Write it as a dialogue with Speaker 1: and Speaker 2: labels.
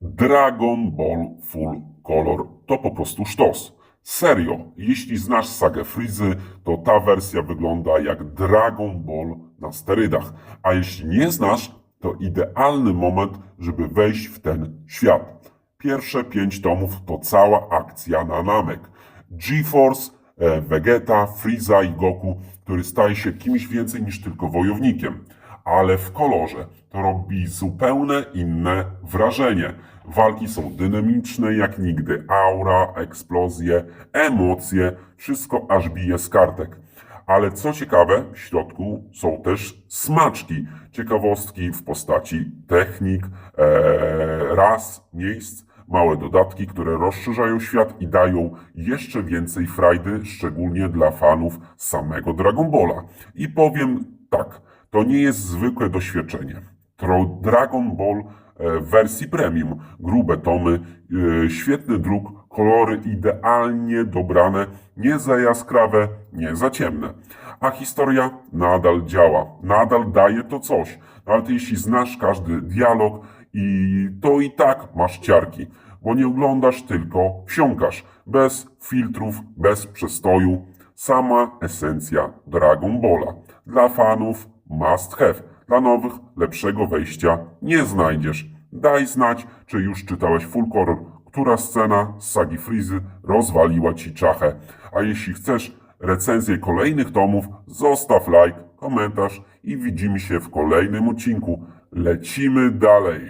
Speaker 1: Dragon Ball Full Color to po prostu sztos. Serio, jeśli znasz sagę Frizy, to ta wersja wygląda jak Dragon Ball na sterydach. A jeśli nie znasz, to idealny moment, żeby wejść w ten świat. Pierwsze pięć tomów to cała akcja na Namek. GeForce, e, Vegeta, Frieza i Goku, który staje się kimś więcej niż tylko wojownikiem. Ale w kolorze to robi zupełnie inne wrażenie. Walki są dynamiczne jak nigdy. Aura, eksplozje, emocje, wszystko aż bije z kartek. Ale co ciekawe, w środku są też smaczki, ciekawostki w postaci technik, e, ras, miejsc, małe dodatki, które rozszerzają świat i dają jeszcze więcej frajdy, szczególnie dla fanów samego Dragon Balla. I powiem tak, to nie jest zwykłe doświadczenie. Dragon Ball e, w wersji premium, grube tomy, e, świetny druk, kolory idealnie dobrane, nie za jaskrawe, nie za ciemne. A historia nadal działa, nadal daje to coś. Nawet jeśli znasz każdy dialog i to i tak masz ciarki, bo nie oglądasz tylko, wsiąkasz, bez filtrów, bez przestoju. Sama esencja Dragon Balla. Dla fanów must have. Dla nowych lepszego wejścia nie znajdziesz. Daj znać, czy już czytałeś Full Color, która scena z sagi Frizy rozwaliła ci czachę. A jeśli chcesz recenzję kolejnych tomów, zostaw like, komentarz i widzimy się w kolejnym odcinku. Lecimy dalej.